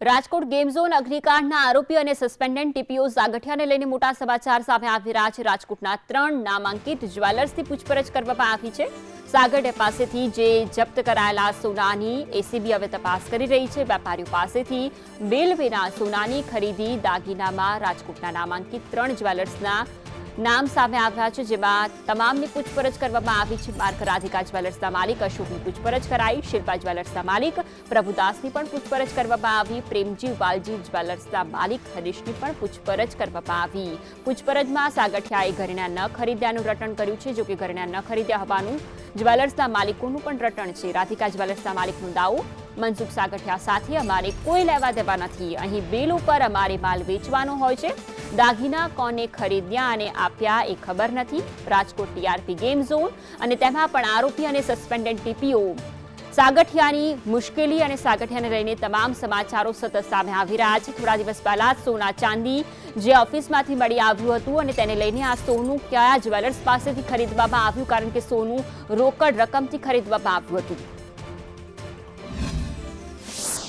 Rajkot game zone અગ્નિકાંડના આરોપી અને suspended TPO સાગઠિયાને લઈને મોટા સમાચાર સામે આવી રહ્યા છે. રાજકોટના ત્રણ નામાંકિત જ્વેલર્સથી પૂછપરછ કરવામાં આવી છે. સાગઠિયા પાસેથી જે જપ્ત કરાયેલા સોનાની એસીબી હવે તપાસ કરી રહી છે. વેપારીઓ પાસેથી બેલ વિના સોનાની ખરીદી દાગીનામાં રાજકોટના નામાંકિત ત્રણ જ્વેલર્સના નામ સામે આવ્યા છે, જેમાં તમામની પૂછપરછ કરવામાં આવી છે. માર્ક રાધિકા જ્વેલર્સના માલિક, અશોકની પૂછપરછ કરાઈ. શિલ્પા જ્વેલર્સના માલિક, પ્રભુદાસની પણ પૂછપરછ કરવામાં આવી. પ્રેમજી વાલજી જ્વેલર્સના માલિક, હરીશની પણ પૂછપરછ કરવામાં આવી. પૂછપરછમાં સાગઠિયાએ ઘરેણા ન ખરીદ્યાનું રટણ કર્યું છે, જોકે ઘરેણા ન ખરીદ્યા હોવાનું જ્વેલર્સના માલિકોનું પણ રટણ છે. રાધિકા જ્વેલર્સના માલિકનો દાવો, મનસુખ સાગઠિયા સાથે અમારે કોઈ લેવા દેવા નથી. અહીં બિલ ઉપર અમારે માલ વેચવાનો હોય છે. દાગીના કોને ખરીદ્યા અને આપ્યા એ ખબર નથી. રાજકોટ ટીઆરપી ગેમ ઝોન અને તેમાં પણ આરોપી અને સસ્પેન્ડેડ ટીપીઓ. સાગઠિયાની મુશ્કેલી અને સાગઠિયાને લઈને તમામ સમાચારો સતત સામે આવી રહ્યા છે. થોડા દિવસ પહેલા સોના ચાંદી જે ઓફિસમાંથી મળી આવ્યું હતું અને તેને લઈને આ સોનું કયા જ્વેલર્સ પાસેથી ખરીદવામાં આવ્યું, કારણ કે સોનું રોકડ રકમથી ખરીદવામાં આવ્યું હતું.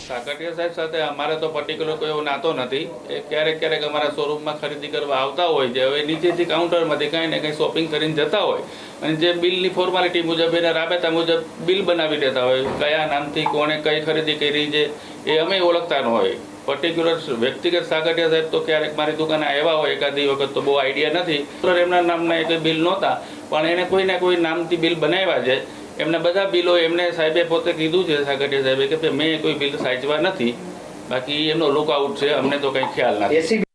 સાકરિયા સાહેબ સાથે અમારે તો પર્ટિક્યુલર કોઈ એવો નાતો નથી. એ ક્યારેક ક્યારેક અમારા શોરૂમમાં ખરીદી કરવા આવતા હોય છે. હવે નીચેથી કાઉન્ટરમાંથી કંઈ ને કંઈ શોપિંગ કરીને જતા હોય. અને જે બિલની ફોર્માલિટી મુજબ, એના રાબેતા મુજબ બિલ બનાવી દેતા હોય. કયા નામથી, કોણે કઈ ખરીદી કરી છે, એ અમે ઓળખતા ન હોય. પર્ટિક્યુલર વ્યક્તિગત સાગઠિયા સાહેબ તો ક્યારેક મારી દુકાને આવ્યા હોય એકાદી વખત તો બહુ આઈડિયા નથી. એમના નામના એક બિલ નહોતા. પણ એને કોઈ ને કોઈ નામથી બિલ બનાવ્યા છે. એમને બધા બિલો એમને સાહેબે પોતે કીધું છે સાગરિયા સાહેબે કે મેં કોઈ બિલ સાચવા નથી. બાકી એમનો લુક આઉટ છે, અમને તો કંઈ ખ્યાલ નથી.